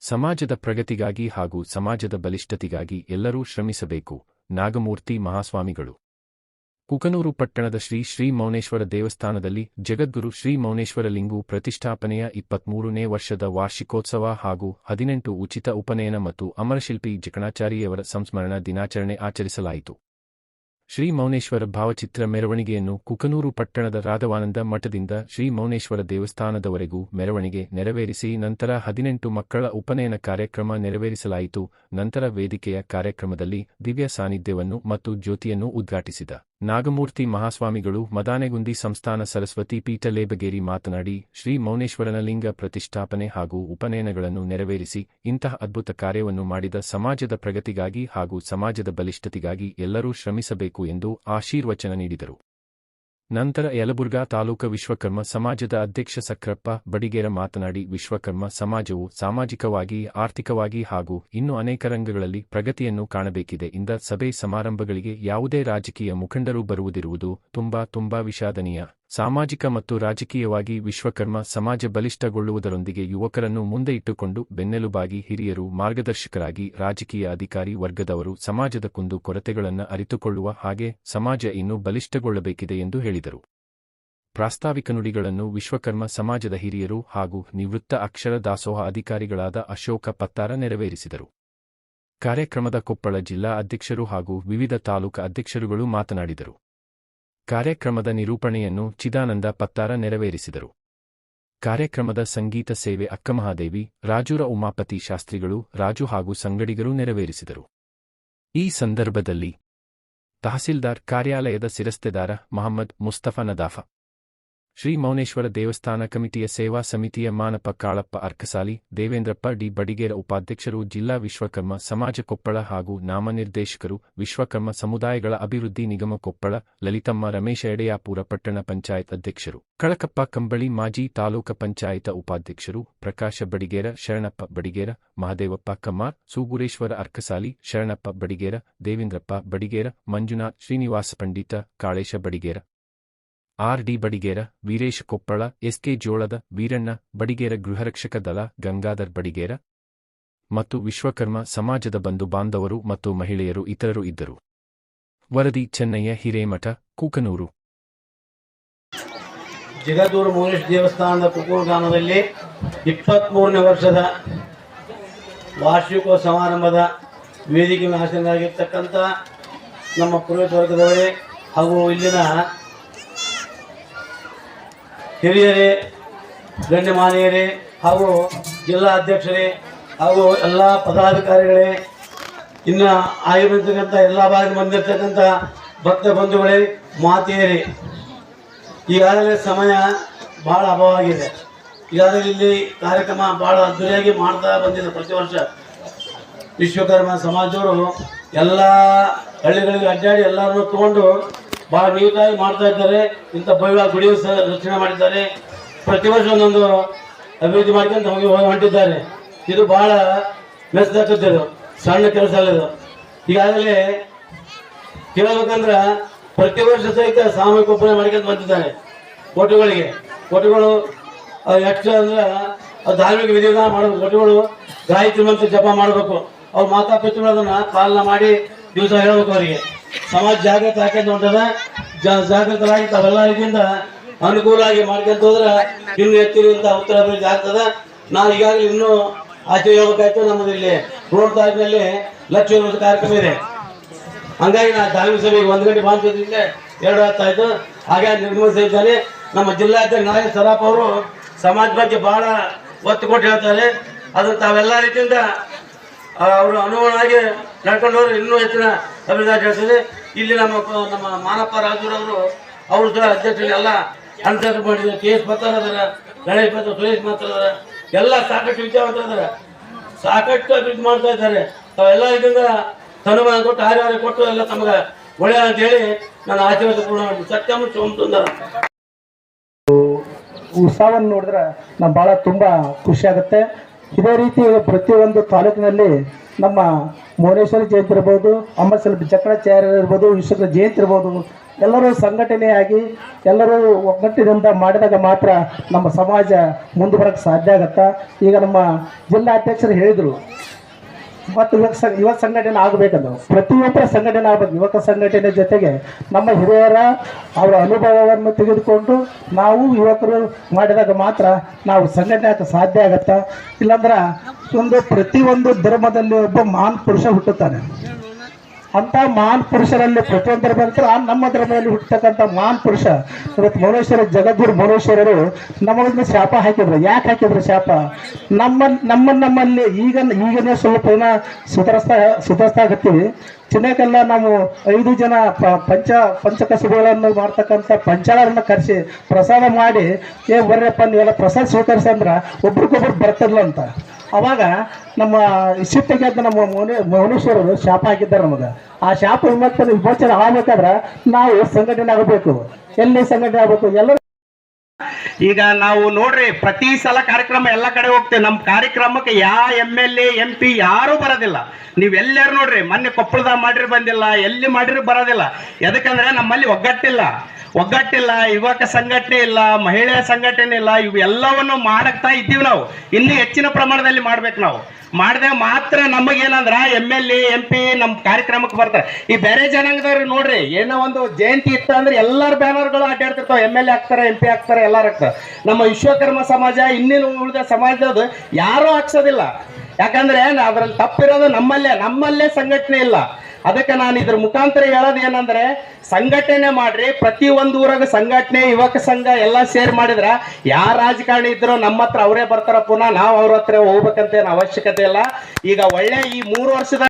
ಸಮಾಜದ ಪ್ರಗತಿಗಾಗಿ ಹಾಗೂ ಸಮಾಜದ ಬಲಿಷ್ಠತೆಗಾಗಿ ಎಲ್ಲರೂ ಶ್ರಮಿಸಬೇಕು. ನಾಗಮೂರ್ತಿ ಮಹಾಸ್ವಾಮಿಗಳು. ಕುಕನೂರು ಪಟ್ಟಣದ ಶ್ರೀ ಶ್ರೀ ಮೌನೇಶ್ವರ ದೇವಸ್ಥಾನದಲ್ಲಿ ಜಗದ್ಗುರು ಶ್ರೀ ಮೌನೇಶ್ವರ ಲಿಂಗು ಪ್ರತಿಷ್ಠಾಪನೆಯ ಇಪ್ಪತ್ಮೂರನೇ ವರ್ಷದ ವಾರ್ಷಿಕೋತ್ಸವ ಹಾಗೂ ಹದಿನೆಂಟು ಉಚಿತ ಉಪನಯನ ಮತ್ತು ಅಮರಶಿಲ್ಪಿ ಜಕಣಾಚಾರಿಯವರ ಸಂಸ್ಮರಣ ದಿನಾಚರಣೆ ಆಚರಿಸಲಾಯಿತು. ಶ್ರೀ ಮೌನೇಶ್ವರ ಭಾವಚಿತ್ರ ಮೆರವಣಿಗೆಯನ್ನು ಕುಕನೂರು ಪಟ್ಟಣದ ರಾಧವಾನಂದ ಮಠದಿಂದ ಶ್ರೀ ಮೌನೇಶ್ವರ ದೇವಸ್ಥಾನದವರೆಗೂ ಮೆರವಣಿಗೆ ನೆರವೇರಿಸಿ ನಂತರ ಹದಿನೆಂಟು ಮಕ್ಕಳ ಉಪನಯನ ಕಾರ್ಯಕ್ರಮ ನೆರವೇರಿಸಲಾಯಿತು. ನಂತರ ವೇದಿಕೆಯ ಕಾರ್ಯಕ್ರಮದಲ್ಲಿ ದಿವ್ಯ ಸಾನ್ನಿಧ್ಯವನ್ನು ಮತ್ತು ಜ್ಯೋತಿಯನ್ನು ಉದ್ಘಾಟಿಸಿದ. ನಾಗಮೂರ್ತಿ ಮಹಾಸ್ವಾಮಿಗಳು ಮದಾನೆಗುಂದಿ ಸಂಸ್ಥಾನ ಸರಸ್ವತಿ ಪೀಠ ಲೇಬಗೇರಿ ಮಾತನಾಡಿ, ಶ್ರೀ ಮೌನೇಶ್ವರನ ಲಿಂಗ ಪ್ರತಿಷ್ಠಾಪನೆ ಹಾಗೂ ಉಪನಯನಗಳನ್ನು ನೆರವೇರಿಸಿ, ಇಂತಹ ಅದ್ಭುತ ಕಾರ್ಯವನ್ನು ಮಾಡಿದ ಸಮಾಜದ ಪ್ರಗತಿಗಾಗಿ ಹಾಗೂ ಸಮಾಜದ ಬಲಿಷ್ಠತೆಗಾಗಿ ಎಲ್ಲರೂ ಶ್ರಮಿಸಬೇಕು ಎಂದು ಆಶೀರ್ವಚನ ನೀಡಿದರು. ನಂತರ ಯಲಬುರ್ಗಾ ತಾಲೂಕ ವಿಶ್ವಕರ್ಮ ಸಮಾಜದ ಅಧ್ಯಕ್ಷ ಸಕ್ರಪ್ಪ ಬಡಿಗೇರ ಮಾತನಾಡಿ, ವಿಶ್ವಕರ್ಮ ಸಮಾಜವು ಸಾಮಾಜಿಕವಾಗಿ, ಆರ್ಥಿಕವಾಗಿ ಹಾಗೂ ಇನ್ನು ಅನೇಕ ರಂಗಗಳಲ್ಲಿ ಪ್ರಗತಿಯನ್ನು ಕಾಣಬೇಕಿದೆ. ಇಂದ ಸಭೆ ಸಮಾರಂಭಗಳಿಗೆ ಯಾವುದೇ ರಾಜಕೀಯ ಮುಖಂಡರು ಬರುವುದಿರುವುದು ತುಂಬಾ ತುಂಬಾ ವಿಷಾದನೀಯ. ಸಾಮಾಜಿಕ ಮತ್ತು ರಾಜಕೀಯವಾಗಿ ವಿಶ್ವಕರ್ಮ ಸಮಾಜ ಬಲಿಷ್ಠಗೊಳ್ಳುವುದರೊಂದಿಗೆ ಯುವಕರನ್ನು ಮುಂದೆ ಇಟ್ಟುಕೊಂಡು ಬೆನ್ನೆಲುಬಾಗಿ ಹಿರಿಯರು ಮಾರ್ಗದರ್ಶಕರಾಗಿ ರಾಜಕೀಯ ಅಧಿಕಾರಿ ವರ್ಗದವರು ಸಮಾಜದ ಕುಂದು ಕೊರತೆಗಳನ್ನು ಅರಿತುಕೊಳ್ಳುವ ಹಾಗೆ ಸಮಾಜ ಇನ್ನೂ ಬಲಿಷ್ಠಗೊಳ್ಳಬೇಕಿದೆ ಎಂದು ಹೇಳಿದರು. ಪ್ರಾಸ್ತಾವಿಕ ನುಡಿಗಳನ್ನು ವಿಶ್ವಕರ್ಮ ಸಮಾಜದ ಹಿರಿಯರು ಹಾಗೂ ನಿವೃತ್ತ ಅಕ್ಷರ ದಾಸೋಹ ಅಧಿಕಾರಿಗಳಾದ ಅಶೋಕ ಪತ್ತಾರ ನೆರವೇರಿಸಿದರು. ಕಾರ್ಯಕ್ರಮದ ಕೊಪ್ಪಳ ಜಿಲ್ಲಾ ಅಧ್ಯಕ್ಷರು ಹಾಗೂ ವಿವಿಧ ತಾಲೂಕಾ ಅಧ್ಯಕ್ಷರುಗಳು ಮಾತನಾಡಿದರು. ಕಾರ್ಯಕ್ರಮದ ನಿರೂಪಣೆಯನ್ನು ಚಿದಾನಂದ ಪತ್ತಾರ ನೆರವೇರಿಸಿದರು. ಕಾರ್ಯಕ್ರಮದ ಸಂಗೀತ ಸೇವೆ ಅಕ್ಕಮಹಾದೇವಿ, ರಾಜುರ ಉಮಾಪತಿ ಶಾಸ್ತ್ರಿಗಳು, ರಾಜು ಹಾಗೂ ಸಂಗಡಿಗರು ನೆರವೇರಿಸಿದರು. ಈ ಸಂದರ್ಭದಲ್ಲಿ ತಹಸೀಲ್ದಾರ್ ಕಾರ್ಯಾಲಯದ ಸಿರಸ್ತೆದಾರ ಮಹಮ್ಮದ್ ಮುಸ್ತಫಾ ನದಾಫ ಶ್ರೀ ಮೌನೇಶ್ವರ ದೇವಸ್ಥಾನ ಕಮಿಟಿಯ ಸೇವಾ ಸಮಿತಿಯ ಮಾನಪ್ಪ ಕಾಳಪ್ಪ ಅರ್ಕಸಾಲಿ, ದೇವೇಂದ್ರಪ್ಪ ಡಿ ಬಡಿಗೇರ ಉಪಾಧ್ಯಕ್ಷರು, ಜಿಲ್ಲಾ ವಿಶ್ವಕರ್ಮ ಸಮಾಜ ಕೊಪ್ಪಳ ಹಾಗೂ ನಾಮನಿರ್ದೇಶಕರು, ವಿಶ್ವಕರ್ಮ ಸಮುದಾಯಗಳ ಅಭಿವೃದ್ಧಿ ನಿಗಮ ಕೊಪ್ಪಳ, ಲಲಿತಮ್ಮ ರಮೇಶ ಎಡೆಯಾಪುರ ಪಟ್ಟಣ ಪಂಚಾಯತ್ ಅಧ್ಯಕ್ಷರು, ಕಳಕಪ್ಪ ಕಂಬಳಿ ಮಾಜಿ ತಾಲೂಕ ಪಂಚಾಯತ ಉಪಾಧ್ಯಕ್ಷರು, Prakash Badiger, Sharanappa Badiger, Mahadevappa Kammar, Sugureshwara Arkasali, Sharanappa Badiger, Devendrappa Badiger, Manjunath Srinivasa Pandit, Kalesh Badiger. R D Badiger, Veeresh Koppal, SK Jolada, Veeranna Badiger, ಗೃಹರಕ್ಷಕ ದಳ, ಗಂಗಾಧರ್ ಬಡಿಗೇರ ಮತ್ತು ವಿಶ್ವಕರ್ಮ ಸಮಾಜದ ಬಂಧು ಬಾಂಧವರು ಮತ್ತು ಮಹಿಳೆಯರು ಇತರರು ಇದ್ದರು. ವರದಿ, ಚೆನ್ನಯ್ಯ, ಹಿರೇಮಠ, ಕೂಕನೂರು. ಜಗದೂರು ಮೂರೇಶ್ ದೇವಸ್ಥಾನದ ಕುಕೂರು ಗ್ರಾಮದಲ್ಲಿ ಇಪ್ಪತ್ತ್ಮೂರನೇ ವರ್ಷದ ವಾರ್ಷಿಕೋತ್ಸವ ಸಮಾರಂಭದ ವೇದಿಕೆ ಹಾಸನಾಗಿರ್ತಕ್ಕಂಥ ನಮ್ಮ ಪುರೋಹಿತ ವರ್ಗದವರೇ ಹಾಗೂ ಇಲ್ಲಿನ ಹಿರಿಯರೇ, ಗಣ್ಯಮಾನ್ಯರೇ ಹಾಗೂ ಜಿಲ್ಲಾ ಅಧ್ಯಕ್ಷರೇ ಹಾಗೂ ಎಲ್ಲ ಪದಾಧಿಕಾರಿಗಳೇ, ಇನ್ನು ಆಗಿರ್ತಕ್ಕಂಥ ಎಲ್ಲ ಭಾಗ ಬಂದಿರತಕ್ಕಂಥ ಭಕ್ತ ಬಂಧುಗಳೇ, ಮಾತೆಯರೇ ಈಗಾಗಲೇ ಸಮಯ ಭಾಳ ಅಭಾವವಾಗಿದೆ. ಈಗಾಗಲೇ ಇಲ್ಲಿ ಕಾರ್ಯಕ್ರಮ ಭಾಳ ಅದ್ದೂರಿಯಾಗಿ ಮಾಡ್ತಾ ಬಂದಿದೆ ಪ್ರತಿ ವರ್ಷ. ವಿಶ್ವಕರ್ಮ ಸಮಾಜದವರು ಎಲ್ಲ ಹಳ್ಳಿಗಳಿಗೆ ಅಡ್ಡಾಡಿ ಎಲ್ಲರನ್ನು ತಗೊಂಡು ಭಾಳ ನೀಟಾಗಿ ಮಾಡ್ತಾ ಇದ್ದಾರೆ. ಇಂಥ ಭವ್ಯ ಸಹ ರಚನೆ ಮಾಡಿದ್ದಾರೆ. ಪ್ರತಿ ವರ್ಷ ಒಂದೊಂದು ಅಭಿವೃದ್ಧಿ ಮಾಡ್ಕೊಂತ ಹೋಗಿ ಹೊಂಟಿದ್ದಾರೆ. ಇದು ಭಾಳ ಮೆಚ್ಚತಕ್ಕದ್ದು ಸಣ್ಣ ಕೆಲಸ ಅಲ್ಲ ಈಗಾಗಲೇ ಕೇಳಬೇಕಂದ್ರ ಪ್ರತಿ ವರ್ಷ ಸಹಿತ ಸಾಮೂಹಿಕ ಒಪ್ಪನೆ ಮಾಡ್ಕೊಂತ ಬಂದಿದ್ದಾರೆ ಕೋಟೆಗಳಿಗೆ ಕೋಟೆಗಳು ಎಷ್ಟು ಅಂದ್ರೆ ಅದು ಧಾರ್ಮಿಕ ವಿಧಿವಿಧಾನ ಮಾಡಬೇಕು ಕೋಟುಗಳು ಗಾಯತ್ರಿ ಮಂತ್ರ ಜಪ ಮಾಡಬೇಕು. ಅವ್ರ ಮಾತಾ ಪಿತೃಗಳನ್ನ ಪಾಲನೆ ಮಾಡಿ ದಿವಸ ಹೇಳಬೇಕು ಅವರಿಗೆ. ಸಮಾಜ ಜಾಗೃತ ಹಾಕೊಂಡು ಹೊಂಟದ. ಜಾಗೃತರಾಗಿ ತಾವೆಲ್ಲ ಇದರಿಂದ ಆಗಿ ಮಾಡ್ಕೊಂತ ಹೋದ್ರೆ ಇನ್ನು ಎತ್ತಿರುವಂತ ಉತ್ತರ ಅಭಿವೃದ್ಧಿ ಆಗ್ತದ. ನಾವು ಈಗಾಗಲೇ ಇನ್ನೂ ಆಚೆ ಹೋಗ್ಬೇಕಾಯ್ತು ನಮ್ಮದು ಇಲ್ಲಿ. ರೋಡ್ ತಾಲೂಕಿನಲ್ಲಿ ಲಕ್ಷ ಕಾರ್ಯಕ್ರಮ ಇದೆ. ಹಂಗಾಗಿ ನಾ ಧಾರ್ಮಿಕ ಸಭೆಗೆ ಒಂದು ಗಂಟೆ ಬಾಂಧವ್ಯದಿಂದಲೇ ಎರಡು ಹತ್ತಾಯ್ತು ಹಾಗೆ ನಿರ್ಗಮಿಸಿದ್ದಾನೆ ನಮ್ಮ ಜಿಲ್ಲಾಧ್ಯಕ್ಷ ನಾಯಕ ಸರಾಪ್ ಅವರು ಸಮಾಜ ಬಗ್ಗೆ ಬಹಳ ಒತ್ತು ಕೊಟ್ಟು ಹೇಳ್ತಾರೆ. ಅದನ್ನು ತಾವೆಲ್ಲ ರೀತಿಯಿಂದ ಅವರು ಅನುಗುಣವಾಗಿ ನಡ್ಕೊಂಡು ಹೋದ್ರೆ ಇನ್ನೂ ಹೆಚ್ಚಿನ ಅಭಿವೃದ್ಧಿ ಆಗ್ತದೆ. ಇಲ್ಲಿ ನಮ್ಮ ನಮ್ಮ ಮಾನಪ್ಪ ರಾಜೂರವರು ಅವರು ಸಹ ಅಧ್ಯಕ್ಷರು ಎಲ್ಲ ಅನುಸರಣೆ ಮಾಡಿದ್ದಾರೆ ಕೆ ಎಸ್ ಪತ್ರ ಅದರ ಗಣೇಶ್ ಪತ್ರ ಸುರೇಶ್ ಮಾತ್ರ ಎಲ್ಲ ಸಾಕಷ್ಟು ವಿಚಾರವಂತ ಇದ್ದಾರೆ. ಸಾಕಷ್ಟು ಅಭಿವೃದ್ಧಿ ಮಾಡ್ತಾ ಇದ್ದಾರೆ. ತಾವೆಲ್ಲ ಇದರಿಂದ ಸನ್ಮಾನ ಕೊಟ್ಟು ಹಾರಿ ಕೊಟ್ಟು ಎಲ್ಲ ತಮಗೆ ಒಳ್ಳೆಯ ಅಂತ ಹೇಳಿ ನಾನು ಆಶೀರ್ವಾದ ಪೂರ್ಣ ಮಾಡ್ತೀನಿ ಸತ್ಯಂ ಸೋಮ ಸುಂದರ ಉತ್ಸವವನ್ನು ನೋಡಿದ್ರೆ ನಾವು ಭಾಳ ತುಂಬ ಖುಷಿ ಆಗುತ್ತೆ. ಇದೇ ರೀತಿ ಪ್ರತಿಯೊಂದು ತಾಲೂಕಿನಲ್ಲಿ ನಮ್ಮ ಮೌನೇಶ್ವರಿ ಜಯಂತಿ ಇರ್ಬೋದು ಅಮ್ಮಸಲ್ ಚಕ್ರಾಚಾರ್ಯ ಇರ್ಬೋದು ವಿಶ್ವಕ್ರ ಜಯಂತಿ ಇರ್ಬೋದು, ಎಲ್ಲರೂ ಸಂಘಟನೆಯಾಗಿ, ಎಲ್ಲರೂ ಒಗ್ಗಟ್ಟಿನಿಂದ ಮಾಡಿದಾಗ ಮಾತ್ರ ನಮ್ಮ ಸಮಾಜ ಮುಂದೆ ಬರೋಕ್ಕೆ ಸಾಧ್ಯ ಆಗತ್ತಾ? ಈಗ ನಮ್ಮ ಜಿಲ್ಲಾಧ್ಯಕ್ಷರು ಹೇಳಿದರು ಮತ್ತು ಯುವಕ ಯುವ ಸಂಘಟನೆ ಆಗಬೇಕಂದು ಪ್ರತಿಯೊಬ್ಬರ ಸಂಘಟನೆ ಆಗಬೇಕು. ಯುವಕ ಸಂಘಟನೆ ಜೊತೆಗೆ ನಮ್ಮ ಹಿರಿಯರ ಅವರ ಅನುಭವವನ್ನು ತೆಗೆದುಕೊಂಡು ನಾವು ಯುವಕರು ಮಾಡಿದಾಗ ಮಾತ್ರ ನಾವು ಸಂಘಟನೆ ಆಗಕ್ಕೆ ಸಾಧ್ಯ ಆಗತ್ತಾ? ಇಲ್ಲಾಂದ್ರೆ ಒಂದು ಪ್ರತಿಯೊಂದು ಧರ್ಮದಲ್ಲಿ ಒಬ್ಬ ಮಹಾನ್ ಪುರುಷ ಹುಟ್ಟುತ್ತಾನೆ. ಅಂತ ಮಹಾನ್ ಪುರುಷರಲ್ಲಿ ಪ್ರತಿಯೊಂದರ ಬಂತು. ಆ ನಮ್ಮ ಧರ್ಮದಲ್ಲಿ ಹುಟ್ಟತಕ್ಕಂಥ ಮಹಾನ್ ಪುರುಷ ಇವತ್ತು ಮೌನೇಶ್ವರ ಜಗದ್ಗುರು ಮೌನೇಶ್ವರರು ನಮಗೊಂದು ಶಾಪ ಹಾಕಿದ್ರು. ಯಾಕೆ ಹಾಕಿದ್ರು ಶಾಪ? ನಮ್ಮ ನಮ್ಮ, ನಮ್ಮಲ್ಲಿ ಈಗ, ಈಗನೇ ಸ್ವಲ್ಪ ಏನೋ ಸುಧಾರಿಸ್ತಾ ಸುಧಾರಿಸ್ತಾ ಆಗತ್ತೀವಿ. ಚಿನ್ನಕ್ಕೆಲ್ಲ ನಾವು ಐದು ಜನ ಪ- ಪಂಚ ಪಂಚಕಸುಗಳನ್ನು ಮಾಡ್ತಕ್ಕಂಥ ಪಂಚಾಳರನ್ನ ಕರೆಸಿ ಪ್ರಸಾದ ಮಾಡಿ, ಏ ಬರ್ರಪ್ಪ ನೀವೆಲ್ಲ ಪ್ರಸಾದ ಸ್ವೀಕರಿಸಂದ್ರ ಒಬ್ರಿಗೊಬ್ರು ಬರ್ತದಲ್ಲ ಅಂತ ಅವಾಗ ನಮ್ಮ ಸಿಟ್ಟಿಗೆ ಅಂತ ನಮ್ಮ ಮೌನಿ, ಮೌನೇಶ್ವರರು ಶಾಪ ಹಾಕಿದ್ದಾರೆ ನಮಗೆ. ಆ ಶಾಪ ವಿಮೋಚನೆ ವಿಮೋಚನೆ ಆಗ್ಬೇಕಾದ್ರೆ ನಾವು ಸಂಘಟನೆ ಆಗಬೇಕು. ಎಲ್ಲಿ ಸಂಘಟನೆ ಆಗಬೇಕು? ಎಲ್ಲರೂ ಈಗ ನಾವು ನೋಡ್ರಿ, ಪ್ರತಿ ಸಲ ಕಾರ್ಯಕ್ರಮ ಎಲ್ಲ ಕಡೆ ಹೋಗ್ತೇವೆ. ನಮ್ಮ ಕಾರ್ಯಕ್ರಮಕ್ಕೆ ಯಾವ M L A, M P ಯಾರೂ ಬರೋದಿಲ್ಲ. ನೀವು ಎಲ್ಲರೂ ನೋಡ್ರಿ, ಮೊನ್ನೆ ಕೊಪ್ಪಳದಾಗ ಮಾಡಿರಿ ಬಂದಿಲ್ಲ, ಎಲ್ಲಿ ಮಾಡಿರಿ ಬರೋದಿಲ್ಲ. ಎದಕ್ಕಂದ್ರೆ ನಮ್ಮಲ್ಲಿ ಒಗ್ಗಟ್ಟಿಲ್ಲ. ಒಗ್ಗಟ್ಟಿಲ್ಲ, ಯುವಕ ಸಂಘಟನೆ ಇಲ್ಲ ಮಹಿಳೆಯ ಸಂಘಟನೆ ಇಲ್ಲ, ಇವೆಲ್ಲವನ್ನು ಮಾಡಕ್ತಾ ಇದ್ದೀವಿ ನಾವು. ಇನ್ನೂ ಹೆಚ್ಚಿನ ಪ್ರಮಾಣದಲ್ಲಿ ಮಾಡ್ಬೇಕು ನಾವು. ಮಾಡಿದಾಗ ಮಾತ್ರ ನಮಗೇನಂದ್ರ M L A M P ನಮ್ಮ ಕಾರ್ಯಕ್ರಮಕ್ಕೆ ಬರ್ತಾರೆ. ಈ ಬೇರೆ ಜನಾಂಗದವ್ರು ನೋಡ್ರಿ, ಏನೋ ಒಂದು ಜಯಂತಿ ಇತ್ತು ಅಂದ್ರೆ ಎಲ್ಲರ ಬ್ಯಾನರ್ಗಳು ಅಡ್ಡಾಡ್ತಿರ್ತಾವೆ. ಎಂ ಎಲ್ ಎ ಆಗ್ತಾರೆ ಎಂ ಪಿ ಆಗ್ತಾರೆ ಎಲ್ಲರೂ ಆಗ್ತಾರೆ ನಮ್ಮ ವಿಶ್ವಕರ್ಮ ಸಮಾಜ ಇನ್ನೇನು ಉಳಿದ ಸಮಾಜದ ಯಾರೂ ಹಾಕ್ಸೋದಿಲ್ಲ. ಯಾಕಂದ್ರೆ ಅದ್ರಲ್ಲಿ ತಪ್ಪಿರೋದು ನಮ್ಮಲ್ಲೇ ನಮ್ಮಲ್ಲೇ ಸಂಘಟನೆ ಇಲ್ಲ. ಅದಕ್ಕೆ ನಾನು ಇದ್ರ ಮುಖಾಂತರ ಹೇಳೋದು ಏನಂದ್ರೆ ಸಂಘಟನೆ ಮಾಡ್ರಿ. ಪ್ರತಿ ಒಂದು ಊರಾಗ ಸಂಘಟನೆ, ಯುವಕ ಸಂಘ ಎಲ್ಲ ಸೇರ್ ಮಾಡಿದ್ರ ಯಾರ ರಾಜಕಾರಣಿ ಇದ್ರು ನಮ್ಮ ಹತ್ರ ಅವರೇ ಬರ್ತಾರ ಪುನಃ ನಾವು ಅವ್ರ ಹತ್ರ ಹೋಗ್ಬೇಕಂತ ಏನು ಅವಶ್ಯಕತೆ ಇಲ್ಲ. ಈಗ ಒಳ್ಳೆ ಈ ಮೂರು ವರ್ಷದ